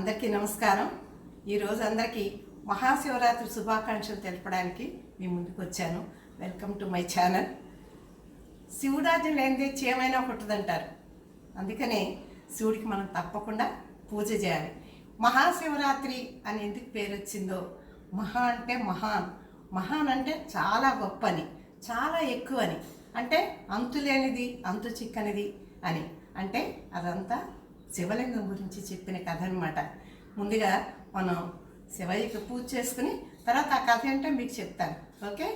అందరికీ నమస్కారం. ఈరోజు అందరికీ మహాశివరాత్రి శుభాకాంక్షలు తెలపడానికి మీ ముందుకు వచ్చాను. వెల్కమ్ టు మై ఛానల్ శివుడాజ్యం లేనిదే చేయమైనా పుట్టదంటారు. అందుకనే శివుడికి మనం తప్పకుండా పూజ చేయాలి. మహాశివరాత్రి అని ఎందుకు పేరు వచ్చిందో మహా అంటే మహాన్. మహాన్ అంటే చాలా గొప్ప అని చాలా ఎక్కువని. అంటే అంతులేనిది అంతు చిక్కనిది అని. అంటే అదంతా శివలింగం గురించి చెప్పిన కథ అనమాట ముందుగా మనం శివయ్యకి పూజ చేసుకుని తర్వాత ఆ కథ ఏంటో మీకు చెప్తాను. ఓకే?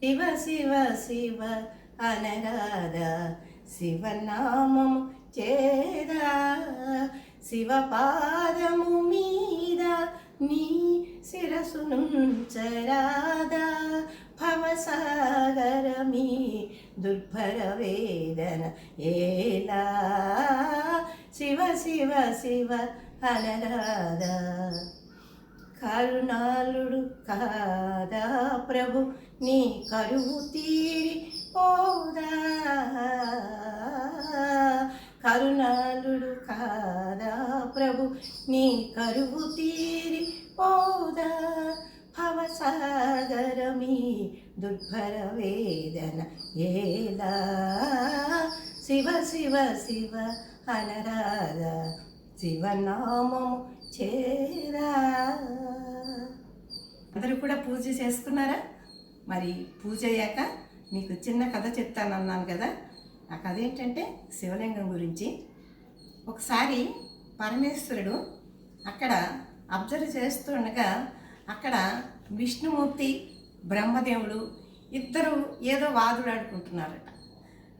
శివ శివ శివ అనరాధ శివనామము చేరా శివ పాదము మీద నీ శిరసునుంచరాదా దుర్భర వేదన ఏలా శివ శివ శివ అనరాధా కరుణాలుడు కాదా ప్రభు నీ కరువు తీరి పోదా కరుణాలుడు కాదా ప్రభు నీ కరువు తీరి పోదా భవసాగరమీ దుర్భర వేదన ఏలా? శివ శివ శివ అనరాధ శివనామము చేరా? అందరూ కూడా పూజ చేసుకున్నారా? మరి పూజ అయ్యాక మీకు చిన్న కథ చెప్తానన్నాను కదా. ఆ కథ ఏంటంటే శివలింగం గురించి. ఒకసారి పరమేశ్వరుడు అక్కడ అబ్జర్వ్ చేస్తుండగా అక్కడ విష్ణుమూర్తి బ్రహ్మదేవుడు ఇద్దరు ఏదో వాదులాడుకుంటున్నారట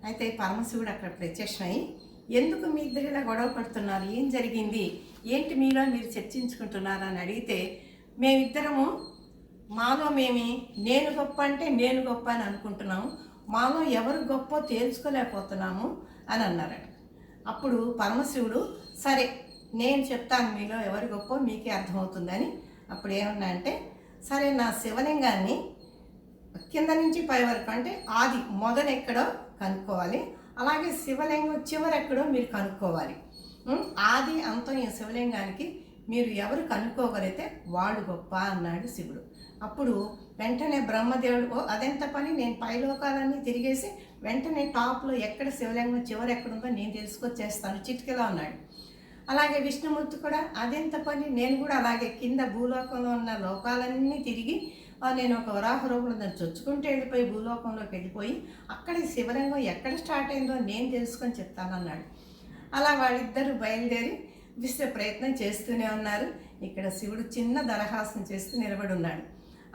అయితే పరమశివుడు అక్కడ ప్రత్యక్షమై ఎందుకు మీ ఇద్దరు ఇలా గొడవ పడుతున్నారు? ఏం జరిగింది? ఏంటి మీలో మీరు చర్చించుకుంటున్నారు? అని అడిగితే మేమిద్దరము మాలో మేమి నేను గొప్ప అంటే నేను గొప్ప అని అనుకుంటున్నాము మాలో ఎవరు గొప్ప తేల్చుకోలేకపోతున్నాము అని అన్నారట. అప్పుడు పరమశివుడు సరే నేను చెప్తాను మీలో ఎవరు గొప్ప మీకే అర్థమవుతుందని. అప్పుడు ఏమన్నా అంటే సరే నా శివలింగాన్ని కింద నుంచి పై వరకు అంటే ఆది మొదలు ఎక్కడో కనుక్కోవాలి. అలాగే శివలింగం చివరెక్కడో మీరు కనుక్కోవాలి. ఆది అంతం ఈ శివలింగానికి మీరు ఎవరు కనుక్కోగలిగితే వాడు గొప్ప అన్నాడు శివుడు. అప్పుడు వెంటనే బ్రహ్మదేవుడు అదెంత పని? నేను పైలోకాలన్నీ తిరిగేసి వెంటనే టాప్లో ఎక్కడ శివలింగం చివరి ఎక్కడుందో నేను తెలుసుకొచ్చేస్తాను చిటికెలా ఉన్నాడు అలాగే విష్ణుమూర్తి కూడా అదెంత పని? నేను కూడా అలాగే కింద భూలోకంలో ఉన్న లోకాలన్నీ తిరిగి నేను ఒక వరాహ రూపంలో దాన్ని చొచ్చుకుంటే వెళ్ళిపోయి భూలోకంలోకి వెళ్ళిపోయి అక్కడ శివరంగం ఎక్కడ స్టార్ట్ అయిందో నేను తెలుసుకొని చెప్తానన్నాడు. అలా వాళ్ళిద్దరూ బయలుదేరి విశ్వ ప్రయత్నం చేస్తూనే ఉన్నారు. ఇక్కడ శివుడు చిన్న దరహాసం చేస్తూ నిలబడి ఉన్నాడు.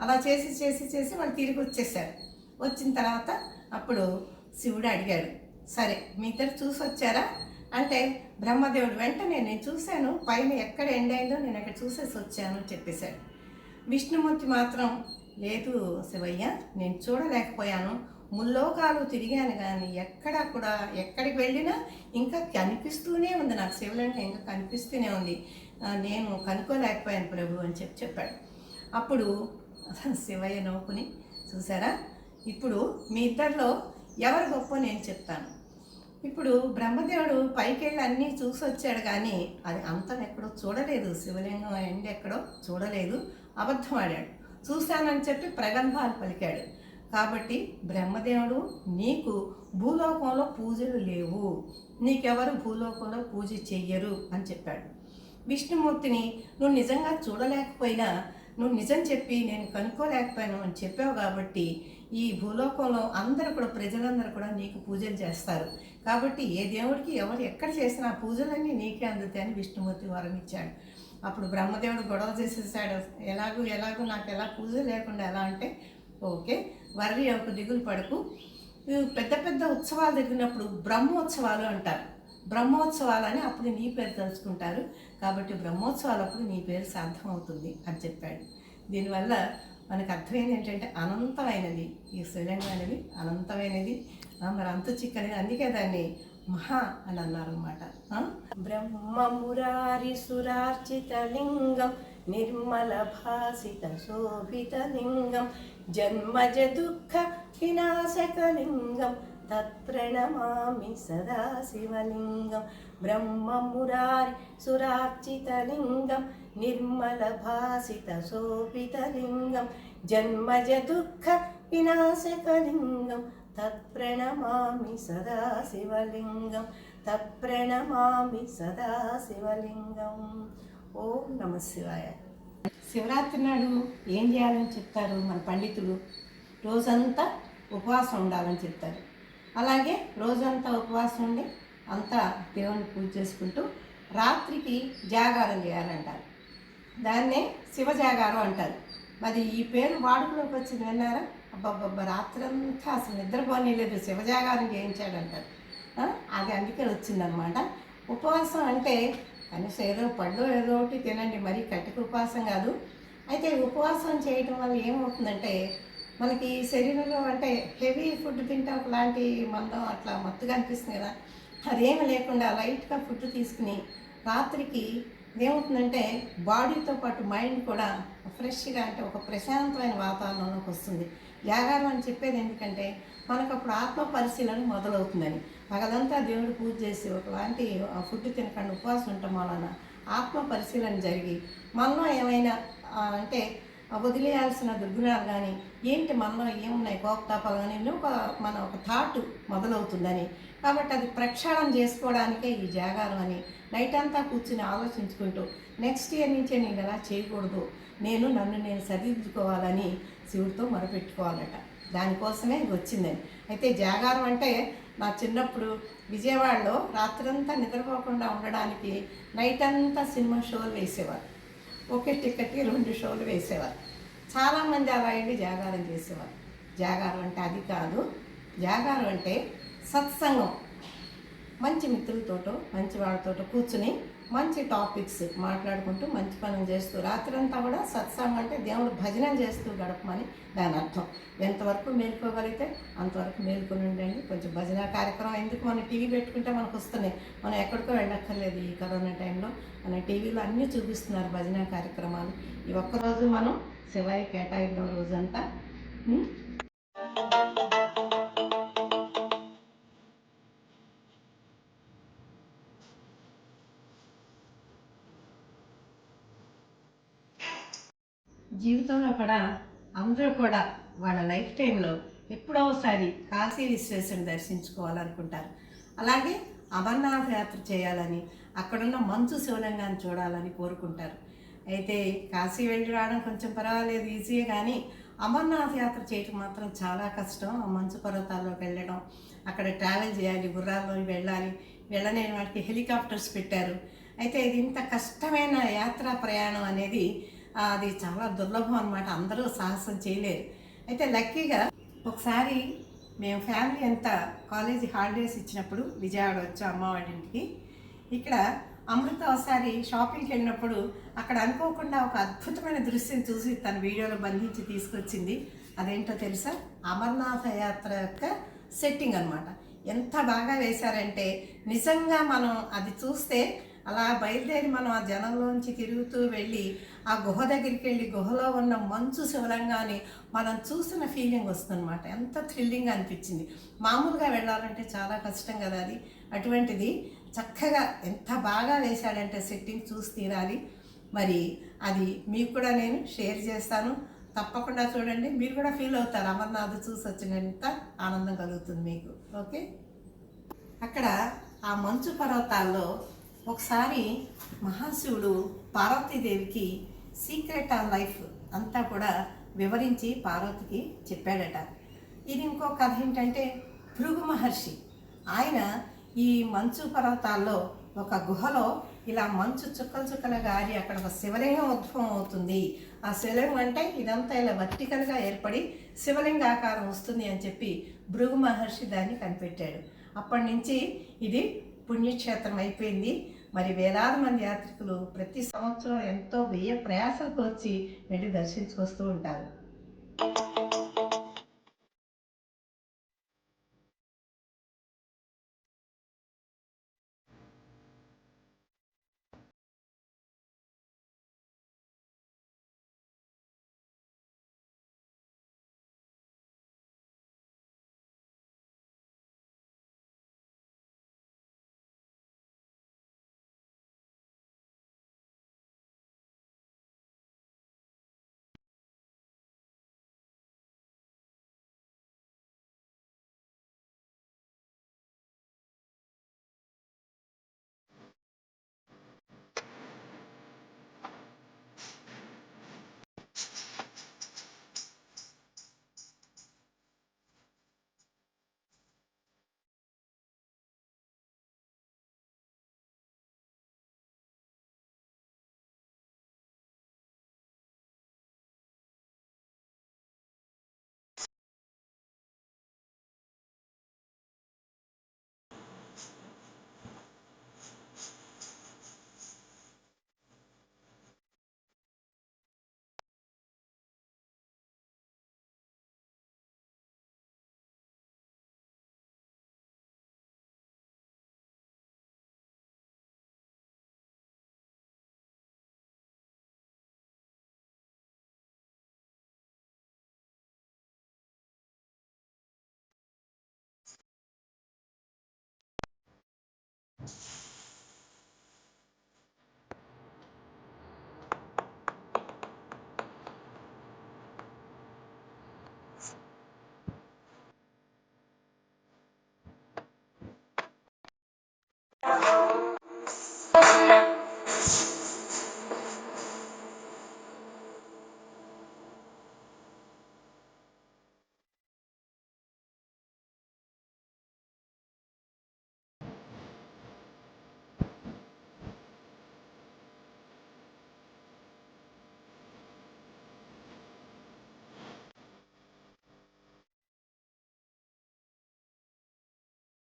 అలా చేసి చేసి చేసి వాళ్ళు తిరిగి వచ్చేసారు వచ్చిన తర్వాత అప్పుడు శివుడు అడిగాడు సరే మీ ఇద్దరు చూసి వచ్చారా? అంటే బ్రహ్మదేవుడు వెంటనే నేను చూశాను పైన ఎక్కడ ఎండ్ అయిందో నేను అక్కడ చూసేసి వచ్చాను చెప్పేశాడు. విష్ణుమూర్తి మాత్రం లేదు శివయ్య నేను చూడలేకపోయాను. ముల్లోకాలు తిరిగాను కానీ ఎక్కడ కూడా ఎక్కడికి వెళ్ళినా ఇంకా కనిపిస్తూనే ఉంది. నాకు శివలింగం ఇంకా కనిపిస్తూనే ఉంది. నేను కనుక్కోలేకపోయాను ప్రభు అని చెప్పి చెప్పాడు. అప్పుడు శివయ్య నవ్వుకుని చూసారా? ఇప్పుడు మీ ఇద్దరిలో ఎవరు గొప్ప నేను చెప్తాను. ఇప్పుడు బ్రహ్మదేవుడు పైకి వెళ్ళి అన్నీ చూసి వచ్చాడు కానీ అది అంతం ఎక్కడో చూడలేదు. శివలింగం ఎండ్ ఎక్కడో చూడలేదు. అబద్ధం ఆడాడు. చూశానని చెప్పి ప్రగల్భాలు పలికాడు. కాబట్టి బ్రహ్మదేవుడు నీకు భూలోకంలో పూజలు లేవు. నీకెవరు భూలోకంలో పూజ చెయ్యరు అని చెప్పాడు. విష్ణుమూర్తిని నువ్వు నిజంగా చూడలేకపోయినా నువ్వు నిజం చెప్పి నేను కనుక్కోలేకపోయాను అని చెప్పావు కాబట్టి ఈ భూలోకంలో అందరూ కూడా ప్రజలందరూ కూడా నీకు పూజలు చేస్తారు. కాబట్టి ఏ దేవుడికి ఎవరు ఎక్కడ చేసినా ఆ పూజలన్నీ నీకే అందుతాయని విష్ణుమూర్తి వరం ఇచ్చాడు. అప్పుడు బ్రహ్మదేవుడు గొడవ చేసేసాడు. ఎలాగూ ఎలాగూ నాకు ఎలా పూజ లేకుండా ఎలా అంటే ఓకే వర్రి ఒక దిగులు పడకు. పెద్ద పెద్ద ఉత్సవాలు జరిగినప్పుడు బ్రహ్మోత్సవాలు అంటారు. బ్రహ్మోత్సవాలని అప్పుడు నీ పేరు తెలుసుకుంటారు. కాబట్టి బ్రహ్మోత్సవాలు అప్పుడు నీ పేరు సార్థమవుతుంది అని చెప్పాడు. దీనివల్ల మనకు అర్థమైంది ఏంటంటే అనంతమైనది. ఈ శివలింగం అనేది అనంతమైనది మరి అంత చిక్కనిది. అందుకే దాన్ని మహా అని అన్నారనమాట బ్రహ్మమురారి సురార్చిత లింగం నిర్మల భాసిత శోభిత లింగం జన్మజ దుఃఖ వినాశక లింగం తత్ప్రణమామి సదా శివలింగం బ్రహ్మమురారి సురార్చితలింగం నిర్మలభాసిత శోభితలింగం జన్మజ దుఃఖ వినాశకలింగం తత్ప్రణమామి సదా శివలింగం తత్ప్రణమామి సదా శివలింగం ఓం నమ శివాయ. శివరాత్రి నాడు ఏం చేయాలని చెప్తారు మన పండితులు? రోజంతా ఉపవాసం ఉండాలని చెప్తారు. అలాగే రోజంతా ఉపవాసం ఉండి అంతా దేవుని పూజ చేసుకుంటూ రాత్రికి జాగారం చేయాలంటారు. దాన్నే శివజాగారం అంటారు. మరి ఈ పేరు వాడుకలోకి వచ్చింది విన్నారా? అబ్బబ్బబ్బ రాత్రంతా అసలు నిద్రపోనీలేదు శివజాగారం చేయించాడంటారు. అది అందుకే వచ్చిందనమాట ఉపవాసం అంటే కనీసం ఏదో పళ్ళు ఏదో ఒకటి తినండి మరీ కటిక ఉపవాసం కాదు. అయితే ఉపవాసం చేయటం వల్ల ఏమవుతుందంటే మనకి శరీరంలో అంటే హెవీ ఫుడ్ తింటే ఒకలాంటి మందం అట్లా మత్తుగా అనిపిస్తుంది కదా. అదేమి లేకుండా లైట్గా ఫుడ్ తీసుకుని రాత్రికి ఏమవుతుందంటే బాడీతో పాటు మైండ్ కూడా ఫ్రెష్గా అంటే ఒక ప్రశాంతమైన వాతావరణంలోకి వస్తుంది. యాగారం అని చెప్పేది ఎందుకంటే మనకు అప్పుడు ఆత్మ పరిశీలన మొదలవుతుందని. పగలంతా దేవుడు పూజ చేసి ఒకలాంటి ఆ ఫుడ్ తినకుండా ఉపవాసం ఉండటం వలన ఆత్మ పరిశీలన జరిగి మనలో ఏమైనా అంటే వదిలేయాల్సిన దుర్గుణాలు కానీ ఏంటి మనలో ఏమున్నాయి కోపతాపాలు కానీ ఒక మన ఒక థాట్ మొదలవుతుందని. కాబట్టి అది ప్రక్షాళన చేసుకోవడానికే ఈ జాగారం అని నైట్ అంతా కూర్చుని ఆలోచించుకుంటూ నెక్స్ట్ ఇయర్ నుంచే నేను ఎలా చేయకూడదు. నేను నన్ను నేను సరిదిద్దుకోవాలని శివుడితో మొరపెట్టుకోవాలట. దానికోసమే ఇది వచ్చిందని. అయితే జాగారం అంటే నా చిన్నప్పుడు విజయవాడలో రాత్రంతా నిద్రపోకుండా ఉండడానికి నైట్ అంతా సినిమా షోలు వేసేవారు. ఒకే టికెట్కి రెండు షోలు వేసేవారు. చాలామంది అలా వెళ్ళి జాగారం చేసేవారు. జాగారం అంటే అది కాదు. జాగారం అంటే సత్సంగం. మంచి మిత్రులతోటో మంచి వాళ్ళతోటో కూర్చుని మంచి టాపిక్స్ మాట్లాడుకుంటూ మంచి పనులు చేస్తూ రాత్రంతా కూడా సత్సంగం అంటే దేవుడు భజన చేస్తూ గడపమని దాని అర్థం. ఎంతవరకు మేల్కోగలిగితే అంతవరకు మేల్కొని ఉండండి. కొంచెం భజన కార్యక్రమం ఎందుకు మనం టీవీ పెట్టుకుంటే మనకు వస్తున్నాయి. మనం ఎక్కడికో వెళ్ళక్కర్లేదు ఈ కరోనా టైంలో. మన టీవీలో అన్నీ చూపిస్తున్నారు భజన కార్యక్రమాలు. ఈ ఒక్కరోజు మనం శివాయి కేటాయించిన రోజంతా జీవితంలో కూడా అందరూ కూడా వాళ్ళ లైఫ్ టైంలో ఎప్పుడో ఒకసారి కాశీ విశ్వేశ్వరుని దర్శించుకోవాలనుకుంటారు. అలాగే అమర్నాథ్ యాత్ర చేయాలని అక్కడున్న మంచు శివలింగాన్ని చూడాలని కోరుకుంటారు. అయితే కాశీ వెళ్ళి రావడం కొంచెం పర్వాలేదు ఈజీయే కానీ అమర్నాథ్ యాత్ర చేయటం మాత్రం చాలా కష్టం. ఆ మంచు పర్వతాల్లోకి వెళ్ళడం అక్కడ ట్రావెల్ చేయాలి గుర్రాల్లో వెళ్ళాలి వెళ్ళలేని వాటికి హెలికాప్టర్స్ పెట్టారు. అయితే ఇది ఇంత కష్టమైన యాత్రా ప్రయాణం అనేది అది చాలా దుర్లభం అనమాట అందరూ సాహసం చేయలేరు. అయితే లక్కీగా ఒకసారి మేము ఫ్యామిలీ అంతా కాలేజీ హాలిడేస్ ఇచ్చినప్పుడు విజయవాడ వచ్చాం అమ్మ వాళ్ళ ఇంటికి. ఇక్కడ అమృత ఒకసారి షాపింగ్కి వెళ్ళినప్పుడు అక్కడ అనుకోకుండా ఒక అద్భుతమైన దృశ్యం చూసి తన వీడియోలో బంధించి తీసుకొచ్చింది. అదేంటో తెలుసా? అమర్నాథ యాత్ర యొక్క సెట్టింగ్ అనమాట ఎంత బాగా వేశారంటే నిజంగా మనం అది చూస్తే అలా బయలుదేరి మనం ఆ జనంలోంచి తిరుగుతూ వెళ్ళి ఆ గుహ దగ్గరికి వెళ్ళి గుహలో ఉన్న మంచు శివలింగాన్ని మనం చూసిన ఫీలింగ్ వస్తుందన్నమాట. ఎంత థ్రిల్లింగ్ అనిపించింది. మామూలుగా వెళ్ళాలంటే చాలా కష్టం కదా అది. అటువంటిది చక్కగా ఎంత బాగా వేశాడంటే సెట్టింగ్ చూసి తీరాలి. మరి అది మీకు కూడా నేను షేర్ చేస్తాను. తప్పకుండా చూడండి. మీరు కూడా ఫీల్ అవుతారు. అమర్నాథ్ చూసి వచ్చినంత ఆనందం కలుగుతుంది మీకు. ఓకే అక్కడ ఆ మంచు పర్వతాల్లో ఒకసారి మహాశివుడు పార్వతీదేవికి సీక్రెట్ ఆఫ్ లైఫ్ అంతా కూడా వివరించి పార్వతికి చెప్పాడట. ఇది ఇంకో కథ ఏంటంటే భృగు మహర్షి. ఆయన ఈ మంచు పర్వతాల్లో ఒక గుహలో ఇలా మంచు చుక్కలు చుక్కలు గారి అక్కడ ఒక శివలింగం ఉద్భవం అవుతుంది ఆ శివలింగం అంటే ఇదంతా ఇలా వర్టికల్గా ఏర్పడి శివలింగ ఆకారం వస్తుంది అని చెప్పి భృగు మహర్షి దాన్ని కనిపెట్టాడు. అప్పటి నుంచి ఇది పుణ్యక్షేత్రం అయిపోయింది. మరి వేలాది మంది యాత్రికులు ప్రతి సంవత్సరం ఎంతో వ్యయ ప్రయాసాలకు వచ్చి వెళ్ళి దర్శించుకొస్తూ ఉంటారు.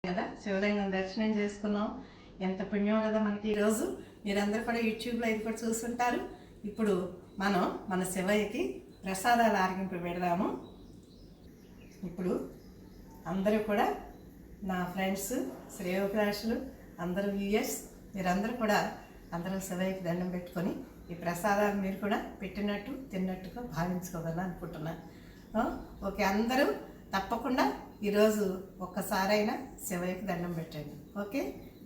కదా? శివలింగం దర్శనం చేసుకున్నాం. ఎంత పుణ్యం కదా మనకి ఈరోజు. మీరందరూ కూడా యూట్యూబ్లో ఇది కూడా చూస్తుంటారు. ఇప్పుడు మనం మన శివయ్యకి ప్రసాదాలు ఆరగింపు పెడదాము. ఇప్పుడు అందరూ కూడా నా ఫ్రెండ్స్ శ్రేయోభిలాషులు అందరూ వ్యూయర్స్ మీరందరూ కూడా అందరూ శివయ్యకి దండం పెట్టుకొని ఈ ప్రసాదాలు మీరు కూడా పెట్టినట్టు తిన్నట్టుగా భావించుకోవాలని అనుకుంటున్నాను ఓకే అందరూ తప్పకుండా ఈరోజు ఒక్కసారైనా శివయ్యకు దండం పెట్టండి. Okay?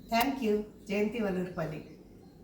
Thank you. Jayanthi Vallurupalli.